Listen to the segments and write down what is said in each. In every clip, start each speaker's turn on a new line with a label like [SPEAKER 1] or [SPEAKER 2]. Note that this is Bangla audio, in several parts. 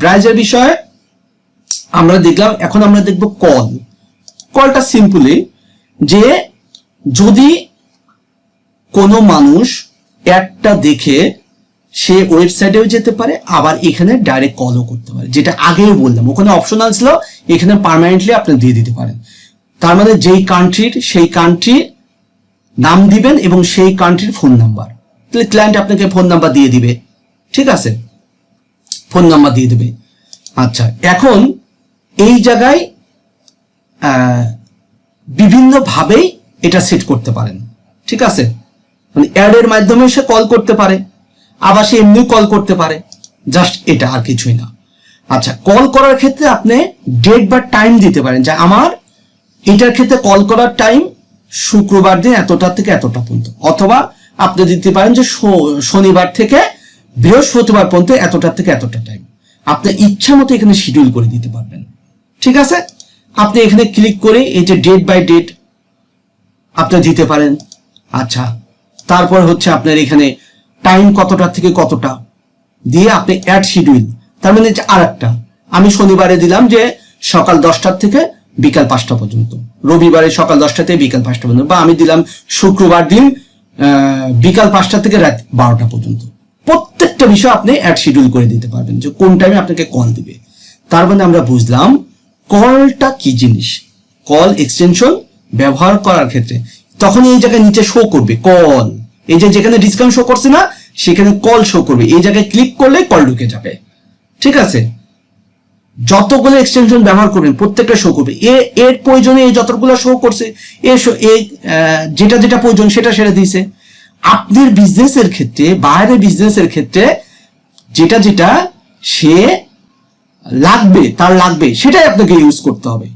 [SPEAKER 1] ব্রাউজার বিষয়ে আমরা দেখলাম, এখন আমরা দেখব কল। কলটা সিম্পলি যে যদি কোনো মানুষ অ্যাডটা দেখে সে ওয়েবসাইটেও যেতে পারে, আবার এখানে ডাইরেক্ট কলও করতে পারে, যেটা আগেও বললাম। ওখানে অপশনাল ছিল, এখানে পার্মানেন্টলি আপনি দিয়ে দিতে পারেন। তার মানে যেই কান্ট্রির সেই কান্ট্রি নাম দিবেন এবং সেই কান্ট্রির ফোন নাম্বার তাহলে ক্লায়েন্ট আপনাকে ফোন নাম্বার দিয়ে দিবে। ঠিক আছে? ফোন নাম্বার দিয়ে দেবে। আচ্ছা এখন এই জায়গায় বিভিন্নভাবেই এটা সেট করতে পারেন। ঠিক আছে? মানে অ্যাডের মাধ্যমে সে কল করতে পারে, আবার সে এমনি কল করতে পারে। জাস্ট এটা আর কিছুই না। আচ্ছা কল করার ক্ষেত্রে আপনি ডেট বা টাইম দিতে পারেন। যে আমার এটার ক্ষেত্রে কল করার টাইম শুক্রবার দিন এতটা থেকে এতটা পর্যন্ত। অথবা আপনি দিতে পারেন যে শনিবার থেকে বৃহস্পতিবার পর্যন্ত এতটা থেকে এতটা টাইম আপনার ইচ্ছা মতো এখানে শিডিউল করে দিতে পারবেন। ঠিক আছে? আপনি এখানে ক্লিক করে এই যে ডেট বাই ডেট আপনি দিতে পারেন। আচ্ছা তারপর হচ্ছে আপনার এখানে টাইম কতটা থেকে কতটা দিয়ে আপনি অ্যাড শিডিউল তার মানে আর একটা আমি শনিবারে দিলাম যে সকাল দশটার থেকে বিকাল পাঁচটা পর্যন্ত। রবিবারে সকাল দশটা থেকে বিকাল পাঁচটা পর্যন্ত। বা আমি দিলাম শুক্রবার দিন বিকাল পাঁচটা থেকে রাত বারোটা পর্যন্ত। প্রত্যেকটা বিষয় আপনি অ্যাড শিডিউল করে দিতে পারবেন যে কোন টাইমে আপনাকে কল দিবে। তার মানে আমরা বুঝলাম কলটা কি জিনিস? কল এক্সটেনশন ব্যবহার করার ক্ষেত্রে। তখন এই জায়গায় নিচে শো করবে কল এই যে যেখানে ডিসকাউন্ট শো করছে না, সেখানে কল শো করবে। এই জায়গায় ক্লিক করলে কল ঢুকে যাবে। ঠিক আছে? যতগুলো এক্সটেনশন ব্যবহার করবেন, প্রত্যেকটা শো করবে। এ, এর প্রয়োজনে এই যতগুলো শো করছে, এ যেটা যেটা প্রয়োজন সেটা সেটা দিয়েছে। আপনার বিজনেসের ক্ষেত্রে, বাইরের বিজনেসের ক্ষেত্রে যেটা যেটা সে লাগবে, তার লাগবে, সেটাই আপনাকে ইউজ করতে হবে।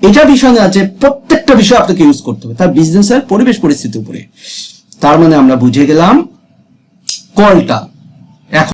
[SPEAKER 1] এটা বিষয় আছে, প্রত্যেকটা বিষয় আপনাকে ইউজ করতে হবে, তার বিজনেসের পরিবেশ পরিস্থিতির উপরে। তার মানে আমরা বুঝে গেলাম কলটা